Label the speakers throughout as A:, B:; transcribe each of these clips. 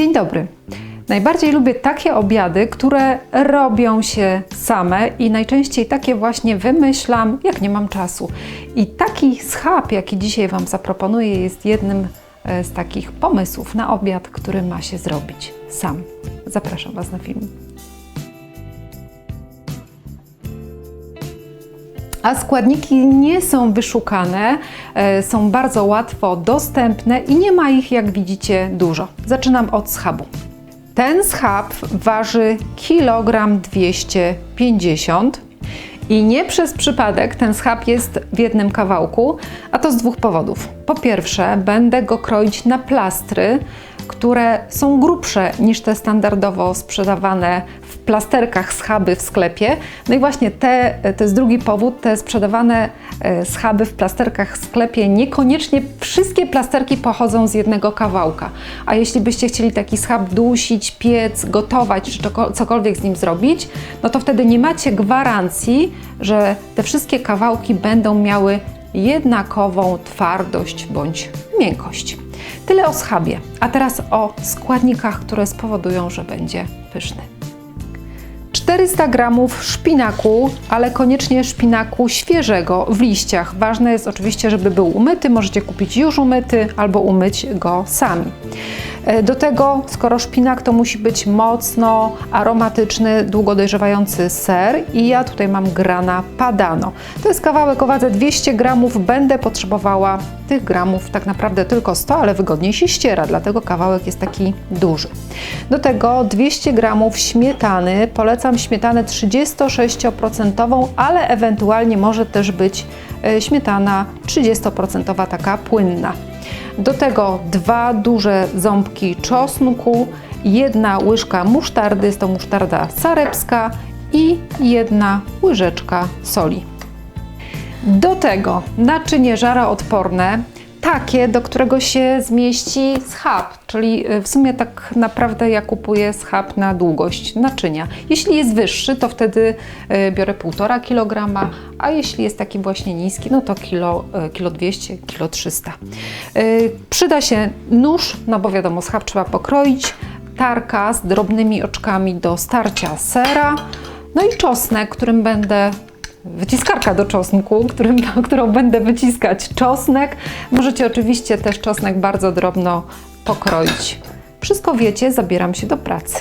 A: Dzień dobry. Najbardziej lubię takie obiady, które robią się same i najczęściej takie właśnie wymyślam, jak nie mam czasu. I taki schab, jaki dzisiaj Wam zaproponuję, jest jednym e, z takich pomysłów na obiad, który ma się zrobić sam. Zapraszam Was na film. A składniki nie są wyszukane, e, są bardzo łatwo dostępne i nie ma ich, jak widzicie, dużo. Zaczynam od schabu. Ten schab waży kilogram 250 i nie przez przypadek ten schab jest w jednym kawałku, to z dwóch powodów. Po pierwsze, będę go kroić na plastry, które są grubsze niż te standardowo sprzedawane w plasterkach schaby w sklepie. No i właśnie te, to jest drugi powód, te sprzedawane e, schaby w plasterkach w sklepie niekoniecznie wszystkie plasterki pochodzą z jednego kawałka. A jeśli byście chcieli taki schab dusić, piec, gotować czy cokolwiek z nim zrobić, no to wtedy nie macie gwarancji, że te wszystkie kawałki będą miały jednakową twardość bądź miękkość. Tyle o schabie, a teraz o składnikach, które spowodują, że będzie pyszny. 400 gramów szpinaku, ale koniecznie szpinaku świeżego w liściach. Ważne jest oczywiście, żeby był umyty. Możecie kupić już umyty albo umyć go sami. E, do tego, skoro szpinak, to musi być mocno aromatyczny, długo dojrzewający ser i ja tutaj mam grana padano. To jest kawałek o wadze 200 gramów. Będę potrzebowała tych gramów tak naprawdę tylko 100, ale wygodniej się ściera, dlatego kawałek jest taki duży. Do tego 200 gramów śmietany. Polecam śmietanę 36%, ale ewentualnie może też być e, śmietana 30% taka płynna. Do tego dwa duże ząbki czosnku, jedna łyżka musztardy, jest to musztarda sarepska i jedna łyżeczka soli. Do tego naczynie żaroodporne, takie, do którego się zmieści schab, czyli y, w sumie tak naprawdę ja kupuję schab na długość naczynia. Jeśli jest wyższy, to wtedy y, biorę 1,5 kg, a jeśli jest taki właśnie niski, no to kilo, y, kilo 200, kilo 300. Przyda się nóż, no bo wiadomo, schab trzeba pokroić, tarka z drobnymi oczkami do starcia sera, no i czosnek, którym będę wyciskarka do czosnku, którym, którą będę wyciskać czosnek. Możecie oczywiście też czosnek bardzo drobno pokroić. Wszystko wiecie, zabieram się do pracy.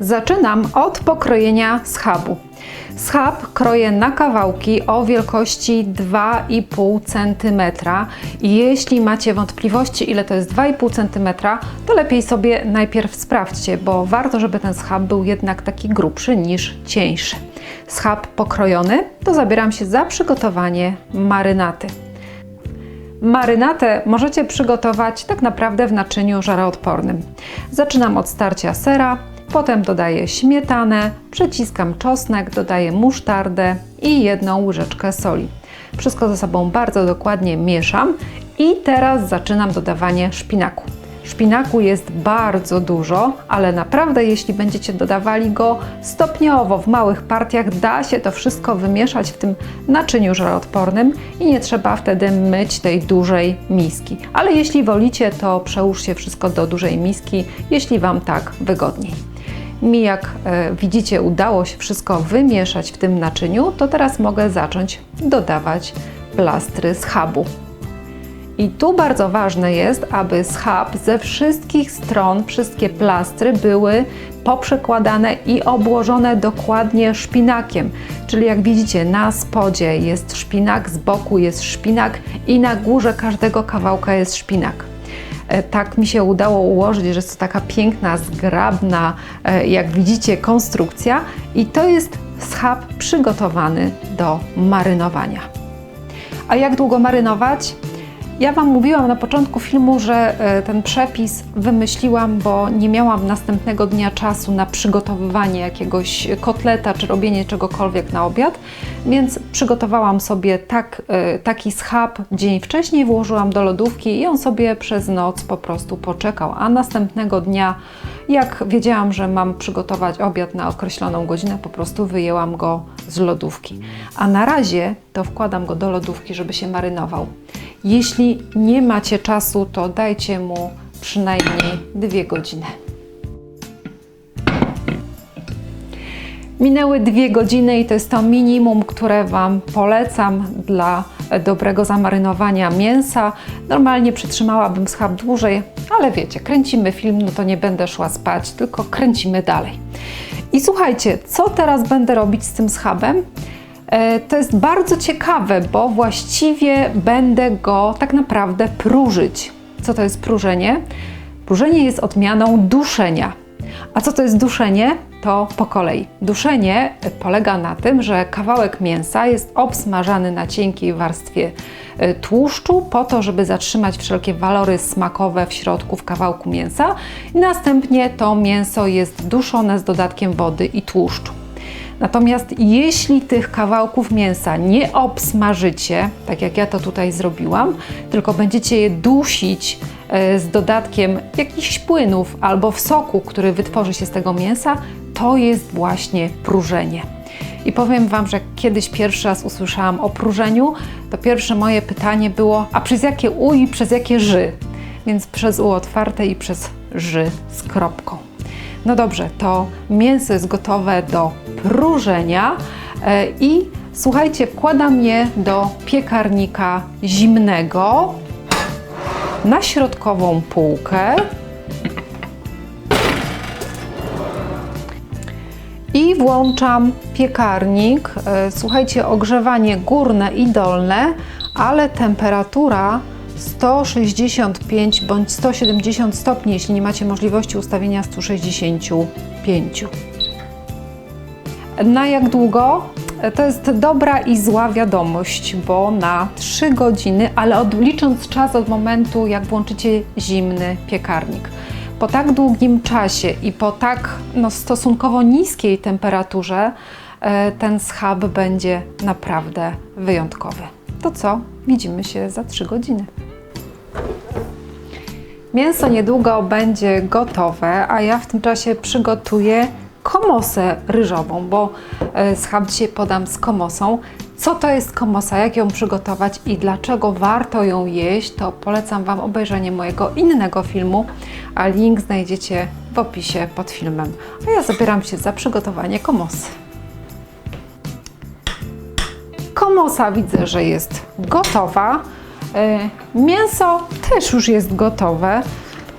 A: Zaczynam od pokrojenia schabu. Schab kroję na kawałki o wielkości 2,5 cm. Jeśli macie wątpliwości, ile to jest 2,5 cm, to lepiej sobie najpierw sprawdźcie, bo warto, żeby ten schab był jednak taki grubszy niż cieńszy. Schab pokrojony, to zabieram się za przygotowanie marynaty. Marynatę możecie przygotować tak naprawdę w naczyniu żaroodpornym. Zaczynam od starcia sera, Potem dodaję śmietanę, przeciskam czosnek, dodaję musztardę i jedną łyżeczkę soli. Wszystko ze sobą bardzo dokładnie mieszam i teraz zaczynam dodawanie szpinaku. Szpinaku jest bardzo dużo, ale naprawdę jeśli będziecie dodawali go stopniowo w małych partiach, da się to wszystko wymieszać w tym naczyniu żaroodpornym i nie trzeba wtedy myć tej dużej miski. Ale jeśli wolicie, to przełóżcie wszystko do dużej miski, jeśli Wam tak wygodniej. Mi, jak e, widzicie, udało się wszystko wymieszać w tym naczyniu, to teraz mogę zacząć dodawać plastry schabu. I tu bardzo ważne jest, aby schab ze wszystkich stron, wszystkie plastry były poprzekładane i obłożone dokładnie szpinakiem. Czyli jak widzicie, na spodzie jest szpinak, z boku jest szpinak i na górze każdego kawałka jest szpinak. E, tak mi się udało ułożyć, że jest to taka piękna, zgrabna, e, jak widzicie, konstrukcja i to jest schab przygotowany do marynowania. A jak długo marynować? Ja Wam mówiłam na początku filmu, że e, ten przepis wymyśliłam, bo nie miałam następnego dnia czasu na przygotowywanie jakiegoś kotleta czy robienie czegokolwiek na obiad, więc przygotowałam sobie tak, e, taki schab. Dzień wcześniej, włożyłam do lodówki i on sobie przez noc po prostu poczekał, a następnego dnia, jak wiedziałam, że mam przygotować obiad na określoną godzinę, po prostu wyjęłam go z lodówki. A na razie to wkładam go do lodówki, żeby się marynował. Jeśli nie macie czasu, to dajcie mu przynajmniej 2 godziny. Minęły dwie godziny i to jest to minimum, które Wam polecam dla dobrego zamarynowania mięsa. Normalnie przytrzymałabym schab dłużej, ale wiecie, kręcimy film, no to nie będę szła spać, tylko kręcimy dalej. I słuchajcie, co teraz będę robić z tym schabem? E, To jest bardzo ciekawe, bo właściwie będę go tak naprawdę próżyć. Co to jest próżenie? Próżenie jest odmianą duszenia. A co to jest duszenie? To po kolei. Duszenie polega na tym, że kawałek mięsa jest obsmażany na cienkiej warstwie e, tłuszczu po to, żeby zatrzymać wszelkie walory smakowe w środku w kawałku mięsa i następnie to mięso jest duszone z dodatkiem wody i tłuszczu. Natomiast jeśli tych kawałków mięsa nie obsmażycie, tak jak ja to tutaj zrobiłam, tylko będziecie je dusić e, z dodatkiem jakichś płynów albo w soku, który wytworzy się z tego mięsa, to jest właśnie próżenie. I powiem Wam, że kiedyś pierwszy raz usłyszałam o próżeniu, to pierwsze moje pytanie było, a przez jakie U i przez jakie Ży? Więc przez U otwarte i przez Ży z kropką. No dobrze, to mięso jest gotowe do próżenia e, i słuchajcie, wkładam je do piekarnika zimnego na środkową półkę. I włączam piekarnik. E, Słuchajcie, ogrzewanie górne i dolne, ale temperatura 165 bądź 170 stopni, jeśli nie macie możliwości ustawienia 165. Na jak długo? E, To jest dobra i zła wiadomość, bo na 3 godziny, ale odlicząc czas od momentu, jak włączycie zimny piekarnik. Po tak długim czasie i po tak no, stosunkowo niskiej temperaturze e, ten schab będzie naprawdę wyjątkowy. To co? Widzimy się za 3 godziny. Mięso niedługo będzie gotowe, a ja w tym czasie przygotuję komosę ryżową, bo e, schab dzisiaj podam z komosą. Co to jest komosa, jak ją przygotować i dlaczego warto ją jeść, to polecam Wam obejrzenie mojego innego filmu, a link znajdziecie w opisie pod filmem. A ja zabieram się za przygotowanie komosy. Komosa widzę, że jest gotowa. E, Mięso też już jest gotowe.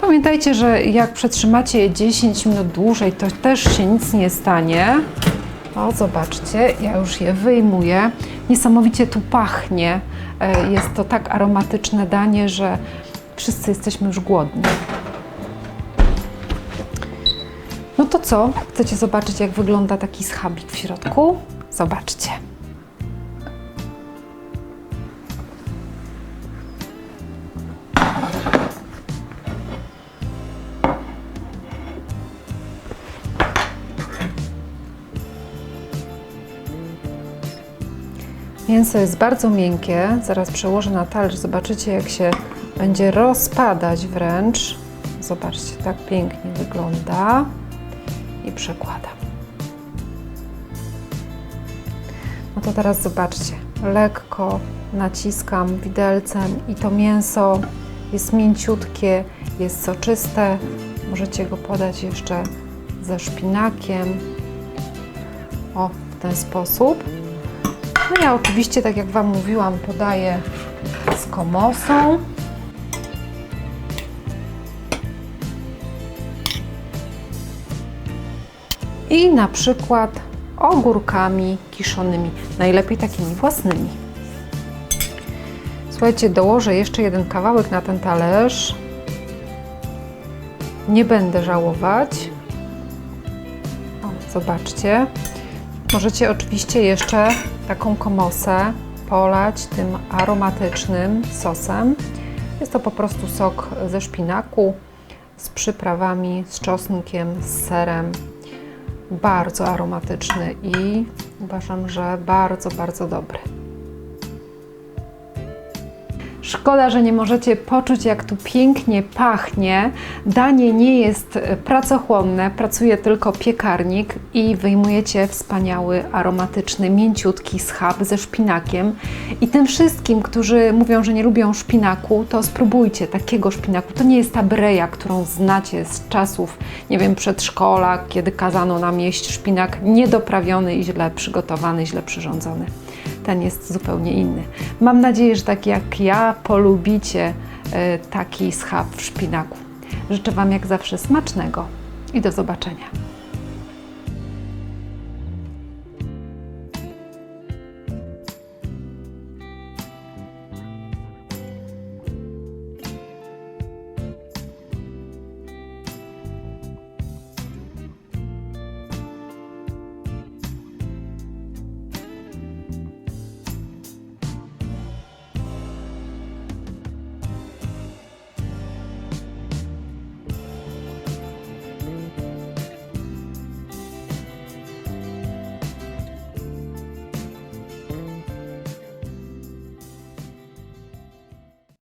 A: Pamiętajcie, że jak przetrzymacie je 10 minut dłużej, to też się nic nie stanie. O, zobaczcie, ja już je wyjmuję. Niesamowicie tu pachnie. E, Jest to tak aromatyczne danie, że wszyscy jesteśmy już głodni. No to co? Chcecie zobaczyć, jak wygląda taki schabik w środku? Zobaczcie. Mięso jest bardzo miękkie. Zaraz przełożę na talerz. Zobaczycie, jak się będzie rozpadać wręcz. Zobaczcie, tak pięknie wygląda. I przekładam. No to teraz zobaczcie. Lekko naciskam widelcem i to mięso jest mięciutkie, jest soczyste. Możecie go podać jeszcze ze szpinakiem. O, w ten sposób. No ja oczywiście, tak jak Wam mówiłam, podaję z komosą. I na przykład ogórkami kiszonymi, najlepiej takimi własnymi. Słuchajcie, dołożę jeszcze jeden kawałek na ten talerz. Nie będę żałować. O, zobaczcie. Możecie oczywiście jeszcze taką komosę polać tym aromatycznym sosem. Jest to po prostu sok ze szpinaku z przyprawami, z czosnkiem, z serem. Bardzo aromatyczny i uważam, że bardzo, bardzo dobry. Szkoda, że nie możecie poczuć, jak tu pięknie pachnie. Danie nie jest e, pracochłonne, pracuje tylko piekarnik i wyjmujecie wspaniały, aromatyczny, mięciutki schab ze szpinakiem. I tym wszystkim, którzy mówią, że nie lubią szpinaku, to spróbujcie takiego szpinaku. To nie jest ta breja, którą znacie z czasów, nie wiem, przedszkola, kiedy kazano nam jeść szpinak niedoprawiony i źle przygotowany, źle przyrządzony ten jest zupełnie inny. Mam nadzieję, że tak jak ja polubicie e, taki schab w szpinaku. Życzę Wam jak zawsze smacznego i do zobaczenia.